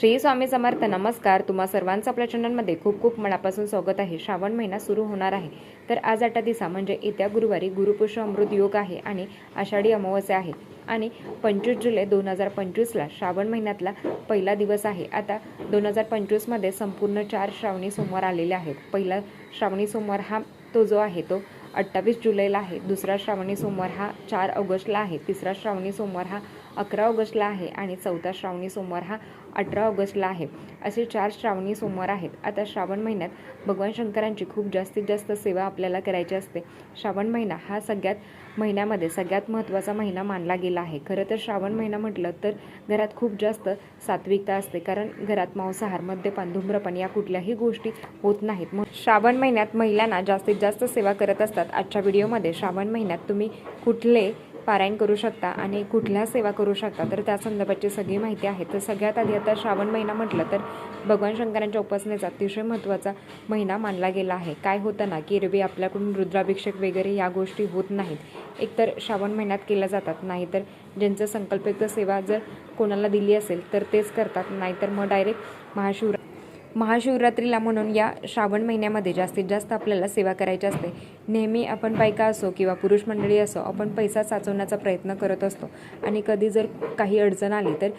श्री स्वामी समर्थ नमस्कार. तुम्हा सर्वांचं आपल्या चॅनलमध्ये खूप खूप मनापासून स्वागत आहे. श्रावण महिना सुरू होणार आहे. तर आज आठ दिवसा म्हणजे येत्या गुरुवारी गुरुपुष्य अमृत योग आहे आणि आषाढी अमावस्या आहे. आणि पंचवीस जुलै दोन हजार पंचवीसला श्रावण महिन्यातला पहिला दिवस आहे. आता दोन हजार पंचवीसमध्ये संपूर्ण चार श्रावणी सोमवार आलेले आहेत. पहिला श्रावणी सोमवार हा तो जो आहे तो अठ्ठावीस जुलैला आहे. दुसरा श्रावणी सोमवार हा चार ऑगस्टला आहे. तिसरा श्रावणी सोमवार हा अकरा ऑगस्टला आहे आणि चौथा श्रावणी सोमवार हा अठरा ऑगस्टला आहे. असे चार श्रावणी सोमवार आहेत. आता श्रावण महिन्यात भगवान शंकरांची खूप जास्तीत जास्त सेवा आपल्याला करायची असते. श्रावण महिना हा सगळ्यात महिन्यामध्ये सगळ्यात महत्त्वाचा महिना मानला गेला आहे. खरं तर श्रावण महिना म्हटलं तर घरात खूप जास्त सात्विकता असते. कारण घरात मांसाहार मद्यपान धूम्रपान या कुठल्याही गोष्टी होत नाहीत. मग श्रावण महिन्यात महिलांना जास्तीत जास्त सेवा करत असतात. आजच्या व्हिडिओमध्ये श्रावण महिन्यात तुम्ही कुठले पारायण करू शकता आणि कुठल्या सेवा करू शकता तर त्या संदर्भाची सगळी माहिती आहे. तर सगळ्यात आधी आता श्रावण महिना म्हटलं तर भगवान शंकरांच्या उपासनेचा अतिशय महत्त्वाचा महिना मानला गेला आहे. काय होतं ना की एरवी आपल्याकडून रुद्राभिषेक वगैरे या गोष्टी होत नाहीत. एकतर श्रावण महिन्यात केल्या जातात नाहीतर ज्यांचं संकल्पित सेवा जर कोणाला दिली असेल तर तेच करतात. नाहीतर मग डायरेक्ट महाशिवरा महाशिवरात्रीला म्हणून या श्रावण महिन्यामध्ये जास्तीत जास्त आपल्याला सेवा करायची असते. नेहमी आपण बायका असो किंवा पुरुष मंडळी असो आपण पैसा साचवण्याचा प्रयत्न करत असतो. आणि कधी जर काही अडचण आली तर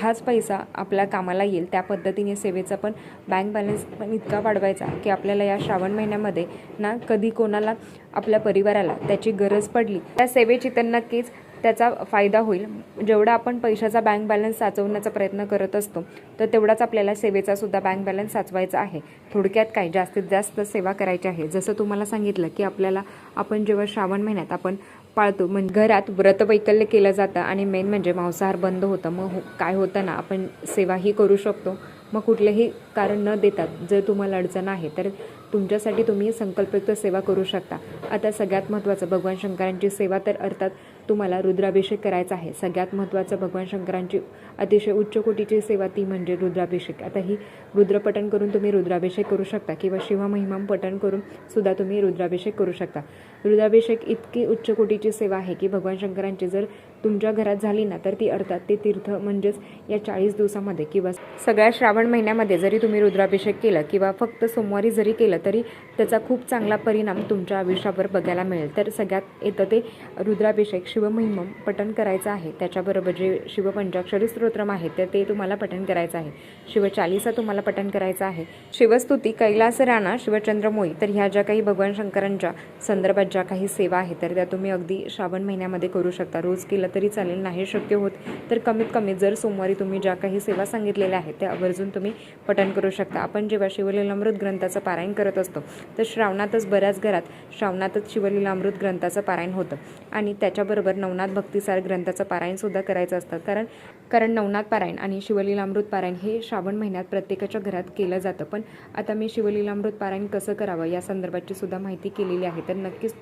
हाच पैसा आपल्या कामाला येईल. त्या पद्धतीने सेवेचा पण बँक बॅलन्स पण इतका वाढवायचा की आपल्याला या श्रावण महिन्यामध्ये ना कधी कोणाला आपल्या परिवाराला त्याची गरज पडली. त्या सेवेची तर नक्कीच त्याचा फायदा होईल. जेवढा आपण पैशाचा बँक बॅलन्स साचवण्याचा प्रयत्न करत असतो तर तेवढाच आपल्याला सेवेचा सुद्धा बँक बॅलन्स साचवायचा आहे. थोडक्यात काय जास्तीत जास्त सेवा करायची आहे. जसं तुम्हाला सांगितलं की आपल्याला आपण जेव्हा श्रावण महिन्यात आपण पाळतो म्हणजे घरात व्रतवैकल्य केलं जातं आणि मेन म्हणजे मांसाहार बंद होतं. मग हो काय होतं ना आपण सेवाही करू शकतो. मग कुठलेही कारण न देतात जर तुम्हाला अडचण आहे तर तुमच्यासाठी तुम्ही संकल्पयुक्त सेवा करू शकता. आता सगळ्यात महत्त्वाचं भगवान शंकरांची सेवा तर अर्थात तुम्हाला रुद्राभिषेक करायचा आहे. सगळ्यात महत्त्वाचं भगवान शंकरांची अतिशय उच्च कोटीची सेवा ती म्हणजे रुद्राभिषेक. आता ही रुद्रपठण करून तुम्ही रुद्राभिषेक करू शकता किंवा शिवमहिमाम पठण करून सुद्धा तुम्ही रुद्राभिषेक करू शकता. रुद्राभिषेक इतकी उच्च कोटीची सेवा आहे की भगवान शंकरांची जर तुमच्या घरात झाली ना तर ती अर्थात ते तीर्थ म्हणजेच या चाळीस दिवसामध्ये किंवा सगळ्या श्रावण महिन्यामध्ये जरी तुम्ही रुद्राभिषेक केलं किंवा फक्त सोमवारी जरी केलं तरी त्याचा खूप चांगला परिणाम तुमच्या आयुष्यावर बघायला मिळेल. तर सगळ्यात येतं ते रुद्राभिषेक. शिव शिवमहिमम पठण करायचं आहे. त्याच्याबरोबर जे शिवपंचाक्षरी स्तोत्रम आहे तर ते तुम्हाला पठण करायचं आहे. शिवचालिसा तुम्हाला पठण करायचं आहे. शिवस्तुती कैलास राणा शिवचंद्र मोई तर ह्या ज्या काही भगवान शंकरांच्या संदर्भात ज्या काही सेवा आहेत तर त्या तुम्ही अगदी श्रावण महिन्यामध्ये करू शकता. रोज केलं तरी चालेल नाही शक्य होत तर कमीत कमी जर सोमवारी तुम्ही ज्या काही सेवा सांगितलेल्या आहेत त्या आवर्जून तुम्ही पठण करू शकता. आपण जेव्हा शिवलीलामृत ग्रंथाचं पारायण करत असतो तर श्रावणातच बऱ्याच घरात श्रावणातच शिवलीलामृत ग्रंथाचं पारायण होतं. आणि त्याच्याबरोबर नवनाथ भक्तिसार ग्रंथाचं पारायणसुद्धा करायचं असतं. कारण कारण नवनाथ पारायण आणि शिवलीलामृत पारायण हे श्रावण महिन्यात प्रत्येकाच्या घरात केलं जातं. पण आता मी शिवलीलामृत पारायण कसं करावं या संदर्भाची सुद्धा माहिती केलेली आहे. तर नक्कीच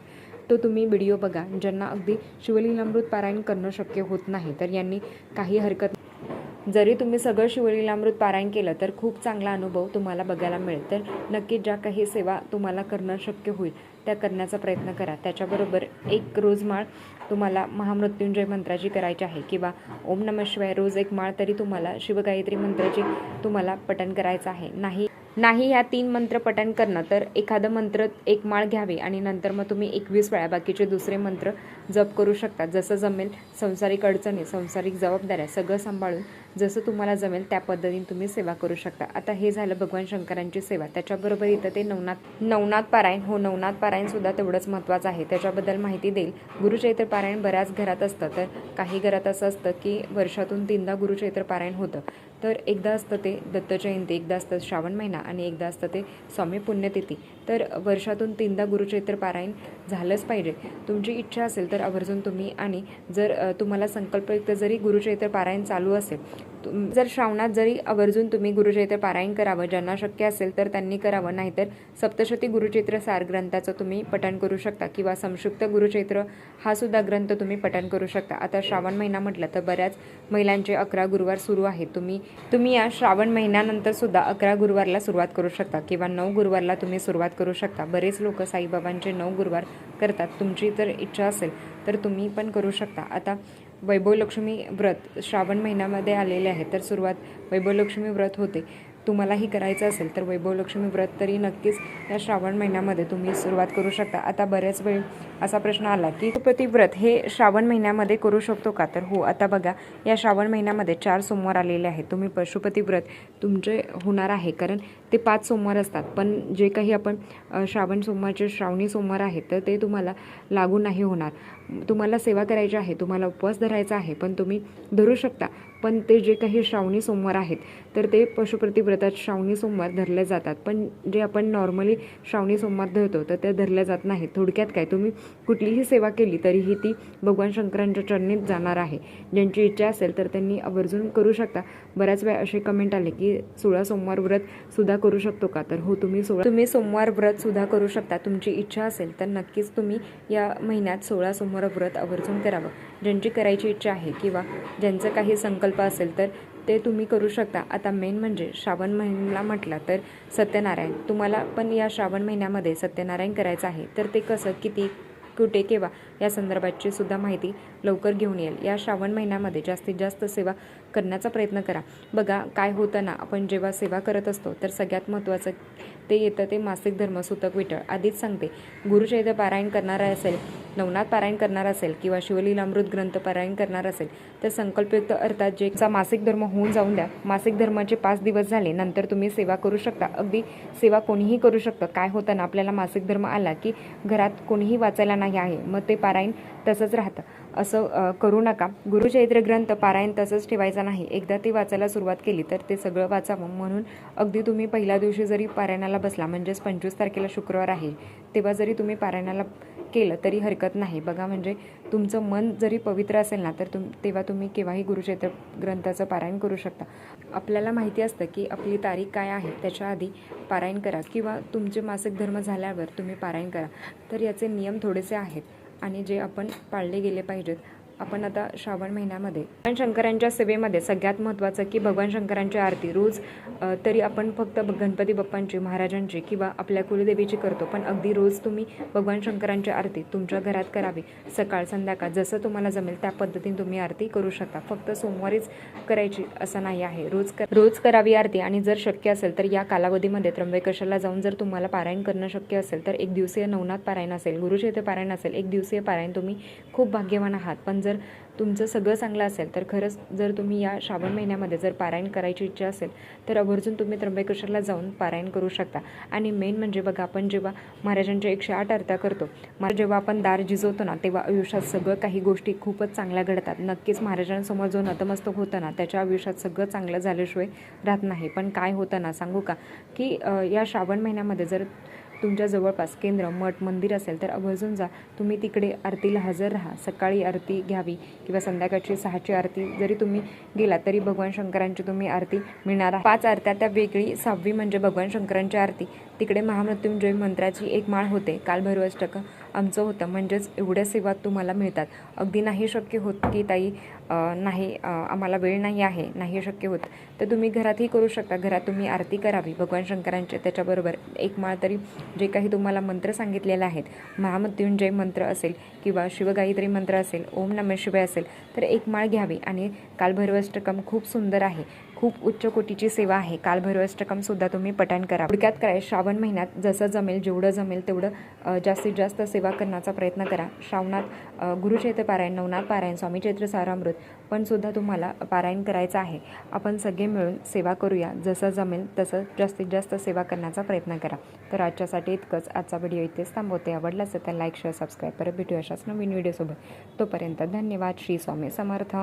तो तुम्ही व्हिडिओ बघा ज्यांना अगदी शिवलीलामृत पारायण करणं शक्य होत नाही. तर यांनी काही हरकत जरी तुम्ही सगळं शिवलीलामृत पारायण केलं तर खूप चांगला अनुभव तुम्हाला बघायला मिळेल. तर नक्कीच ज्या काही सेवा तुम्हाला करणं शक्य होईल त्या करण्याचा प्रयत्न करा. त्याच्याबरोबर एक रोज माळ तुम्हाला महामृत्युंजय मंत्राची करायची आहे किंवा ओम नम शिवाय रोज एक माळ तरी तुम्हाला शिवगायत्री मंत्राची तुम्हाला पठण करायचं आहे. नाही नाही ह्या तीन मंत्र पठण करणं तर एखादं मंत्र एक माळ घ्यावे आणि नंतर मग तुम्ही एकवीस वेळा बाकीचे दुसरे मंत्र जप करू शकता. जसं जमेल संसारिक अडचणी संसारिक जबाबदाऱ्या सगळं सांभाळून जसं तुम्हाला जमेल त्या पद्धतीने तुम्ही सेवा करू शकता. आता हे झालं भगवान शंकरांची सेवा. त्याच्याबरोबर इथं ते नवनाथ नवनाथ पारायण हो नवनाथ पारायण सुद्धा तेवढंच महत्त्वाचं आहे. त्याच्याबद्दल माहिती देईल. गुरुचैत्र पारायण बऱ्याच घरात असतं. तर काही घरात असं असतं की वर्षातून तीनदा गुरुचैत्र पारायण होतं. तर एकदा असतं ते दत्त जयंती एकदा असतं श्रावण महिना आणि एकदा असतं ते स्वामी पुण्यतिथी. तर वर्षातून तीनदा गुरुचैत्र पारायण झालंच पाहिजे. तुमची इच्छा असेल तर आवर्जून तुम्ही आणि जर तुम्हाला संकल्पयुक्त जरी गुरुचैत्र पारायण चालू असेल जर श्रावणात जरी आवर्जून तुम्ही गुरुचैत्र पारायण करावं ज्यांना शक्य असेल तर त्यांनी करावं नाहीतर सप्तशती गुरुचैत्र सार ग्रंथाचं तुम्ही पठण करू शकता किंवा संक्षिप्त गुरुचैत्र हा सुद्धा ग्रंथ तुम्ही पठण करू शकता. आता श्रावण महिना म्हटलं तर बऱ्याच महिलांचे अकरा गुरुवार सुरू आहेत. तुम्ही तुम्ही या श्रावण महिन्यानंतर सुद्धा अकरा गुरुवारला सुरुवात करू शकता किंवा नऊ गुरुवारला तुम्ही सुरुवात करू शकता. बरेच लोक साईबाबांचे नऊ गुरुवार करतात. तुमची जर इच्छा असेल तर तुम्ही पण करू शकता. आता वैभवलक्ष्मी व्रत श्रावण महिन्यामध्ये आलेले आहे. तर सुरुवात वैभवलक्ष्मी व्रत होते. तुम्हालाही करायचं असेल तर वैभवलक्ष्मी व्रत तरी नक्कीच या श्रावण महिन्यामध्ये तुम्ही सुरुवात करू शकता. आता बऱ्याच वेळ असा प्रश्न आला की पशुपती व्रत हे श्रावण महिन्यामध्ये करू शकतो का? तर हो आता बघा या श्रावण महिन्यामध्ये चार सोमवार आलेले आहेत. तुम्ही पशुपती व्रत तुमचे होणार आहे. कारण ते पाच सोमवार असतात. पण जे काही आपण श्रावण सोमवारचे श्रावणी सोमवार आहेत तर ते तुम्हाला लागू नाही होणार. तुम्हाला सेवा करायची आहे तुम्हाला उपवास धरायचा आहे पण तुम्ही धरू शकता. पण ते जे काही श्रावणी सोमवार आहेत तर ते पशुप्रती व्रतात श्रावणी सोमवार धरले जातात. पण जे आपण नॉर्मली श्रावणी सोमवार धरतो तर त्या धरल्या जात नाही थोडक्यात काय तुम्ही कुठलीही सेवा केली तरीही ती भगवान शंकरांच्या चरणीत जाणार आहे. ज्यांची इच्छा असेल तर त्यांनी आवर्जून करू शकता. बऱ्याच वेळा असे कमेंट आले की सोळा सोमवार व्रत सुद्धा करू शकतो का? तर हो तुम्ही सोळा तुम्ही सोमवार व्रत सुद्धा करू शकता. तुमची इच्छा असेल तर नक्कीच तुम्ही या महिन्यात सोळा सोमवार व्रत आवर्जून करावं. ज्यांची करायची इच्छा आहे किंवा ज्यांचं काही संकल्प असेल तर ते तुम्ही करू शकता. आता मेन म्हणजे श्रावण महिन्याला म्हटला तर सत्यनारायण. तुम्हाला पण या श्रावण महिन्यामध्ये सत्यनारायण करायचं आहे. तर ते कसं किती कुठे केव्हा या संदर्भाची सुद्धा माहिती लवकर घेऊन येईल. या श्रावण महिन्यामध्ये जास्तीत जास्त सेवा करण्याचा प्रयत्न करा. बघा काय होतं ना आपण जेव्हा सेवा करत असतो तर सगळ्यात महत्त्वाचं ते येतं ते मासिक धर्मसूतक विठळ आधीच सांगते गुरुचैत्र पारायण करणारा असेल नवनाथ पारायण करणार असेल किंवा शिवलीलामृत ग्रंथ पारायण करणार असेल तर संकल्पयुक्त अर्थात जेचा मासिक धर्म होऊन जाऊन द्या. मासिक धर्माचे पाच दिवस झाले नंतर तुम्ही सेवा करू शकता. अगदी सेवा कोणीही करू शकतं. काय होतं ना आपल्याला मासिक धर्म आला की घरात कोणीही वाचायला नाही आहे मग ते पारायण तसंच राहतं. असं करू नका. गुरुचैत्र ग्रंथ पारायण तसंच ठेवायचं नाही. एकदा ते वाचायला सुरुवात केली तर ते सगळं वाचावं. म्हणून अगदी तुम्ही पहिल्या दिवशी जरी पारायणाला बसला म्हणजेच पंचवीस तारखेला शुक्रवार आहे तेव्हा जरी तुम्ही पारायणाला केलं तरी हरकत नाही. बघा म्हणजे तुमचं मन जरी पवित्र असेल ना तर तुम तेव्हा तुम्ही केव्हाही गुरुचैत्र ग्रंथाचं पारायण करू शकता. आपल्याला माहिती असतं की आपली तारीख काय आहे त्याच्या आधी पारायण करा किंवा तुमचे मासिक धर्म झाल्यावर तुम्ही पारायण करा. तर याचे नियम थोडेसे आहेत. आणि जे आपण पाळले गेले पाहिजेत. आपण आता श्रावण महिन्यामध्ये भगवान शंकरांच्या सेवेमध्ये सगळ्यात महत्त्वाचं की भगवान शंकरांची आरती रोज तरी आपण फक्त गणपती बाप्पांची महाराजांची किंवा आपल्या कुलदेवीची करतो पण अगदी रोज तुम्ही भगवान शंकरांची आरती तुमच्या घरात करावी. सकाळ संध्याकाळ जसं तुम्हाला जमेल त्या पद्धतीने तुम्ही आरती करू शकता. फक्त सोमवारीच करायची असं नाही आहे. रोज कर रोज करावी आरती आणि जर शक्य असेल तर या कालावधीमध्ये त्र्यंबकेश्वरला जाऊन जर तुम्हाला पारायण करणं शक्य असेल तर एक दिवसीय नवनाथ पारायण असेल गुरुचैत्र पारायण असेल एक दिवसीय पारायण तुम्ही खूप भाग्यवान आहात. पण जर तुमचं सगळं चांगलं असेल तर खरंच जर तुम्ही या श्रावण महिन्यामध्ये जर पारायण करायची इच्छा असेल तर आवर्जून तुम्ही त्र्यंबकेश्वरला जाऊन पारायण करू शकता. आणि मेन म्हणजे बघा आपण जेव्हा महाराजांच्या एकशे आठ अर्था करतो मग जेव्हा आपण दार जिजवतो ना तेव्हा आयुष्यात सगळं काही गोष्टी खूपच चांगल्या घडतात. नक्कीच महाराजांसमोर जो नतमस्तक होतं ना त्याच्या आयुष्यात सगळं चांगलं झाल्याशिवाय राहत नाही. पण काय होतं ना सांगू का? की या श्रावण महिन्यामध्ये जर तुमच्या जवळपास केंद्र मठ मंदिर असेल तर आवर्जून जा. तुम्ही तिकडे आरतीला हजर राहा. सकाळी आरती घ्यावी किंवा संध्याकाळची सहाची आरती. जरी तुम्ही गेला तरी भगवान शंकरांची तुम्ही आरती मिळणार आहे. पाच आरत्या त्या वेगळी सहावी म्हणजे भगवान शंकरांची आरती. तिकडे महामृत्युंजय मंत्राची एक माळ होते कालभैरवाष्टक आमचं होतं. म्हणजेच एवढ्या सेवा तुम्हाला मिळतात. अगदी नाही शक्य होत की ताई नाही आम्हाला वेळ नाही आहे नाही शक्य होत. तर तुम्ही घरातही करू शकता. घरात तुम्ही आरती करावी. भगवान शंकरांचे त्याच्याबरोबर एक माळ तरी जे काही तुम्हाला मंत्र सांगितलेले आहेत महामृत्युंजय मंत्र असेल किंवा शिवगायत्री मंत्र असेल ओम नम शिवाय असेल तर एक माळ घ्यावी. आणि कालभैरवाष्टकम खूप सुंदर आहे. खूप उच्च कोटीची सेवा आहे. कालभैरवाष्टकम सुद्धा तुम्ही पठण करा. थोडक्यात काय श्रावण महिन्यात जसं जमेल जेवढं जमेल तेवढं जास्तीत जास्त सेवा करण्याचा प्रयत्न करा. श्रावणात अ, गुरुचैत्र पारायण नवनाथ पारायण स्वामी चैत्र सारामृत पण सुद्धा तुम्हाला पारायण करायचं आहे. आपण सगळे मिळून सेवा करूया. जसं जमेल तसं जास्तीत जास्त सेवा करण्याचा प्रयत्न करा. तर आजच्यासाठी इतकंच. आजचा व्हिडिओ इथेच थांबवते. आवडला असेल तर लाईक शेअर सबस्क्राईब. परत भेटू अशाच नवीन व्हिडिओसोबत. तोपर्यंत धन्यवाद. श्री स्वामी समर्थ.